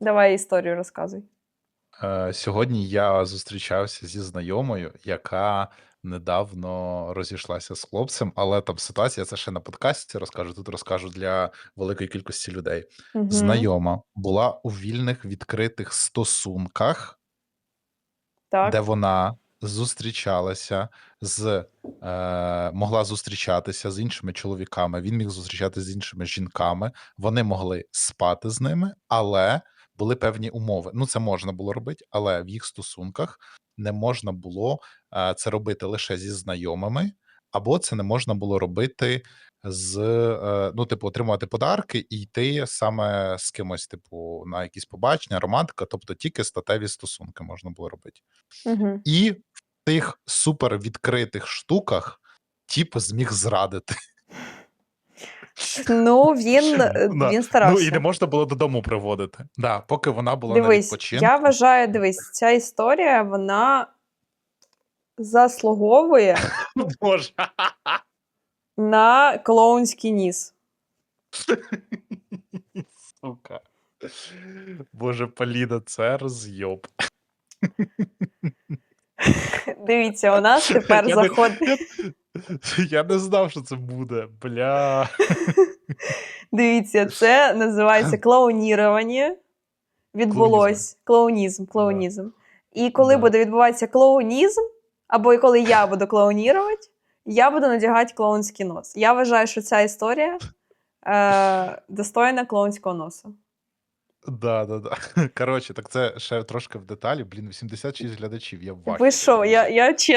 Давай історію розказуй. Е, Сьогодні я зустрічався зі знайомою, яка недавно розійшлася з хлопцем, але там ситуація, я це ще на подкасті розкажу. Тут розкажу для великої кількості людей. Угу. Знайома була у вільних відкритих стосунках, Так. де вона зустрічалася з е, могла зустрічатися з іншими чоловіками. Він міг зустрічатися з іншими жінками. Вони могли спати з ними, але були певні умови. Ну, це можна було робити, але в їх стосунках не можна було е, це робити лише зі знайомими, або це не можна було робити з е, ну, типу, отримувати подарки і йти саме з кимось, типу, на якісь побачення, романтика, тобто тільки статеві стосунки можна було робити. Угу. І в тих супер відкритих штуках тіп зміг зрадити. Ну, він, е, Да. він старався. Ну і не можна було додому приводити. Да, поки вона була на відпочинку. я вважаю, дивись, ця історія вона заслуговує Боже. на клоунський ніс. Сука. Боже, Поліна, це розйоб. Дивіться, у нас тепер заходить. Я, не знав, що це буде. Бля. Дивіться, це називається клоунірування. Відбулось клоунізм, клоунізм. І коли Да. буде відбуватися клоунізм, або коли я буду клоунірувати, я буду надягати клоунський нос. Я вважаю, що ця історія е, достойна клоунського носа. Да, да, да. Коротше, так це ще трошки в деталі. Блін, 86 глядачів. Я в Ви що, я, я чесно.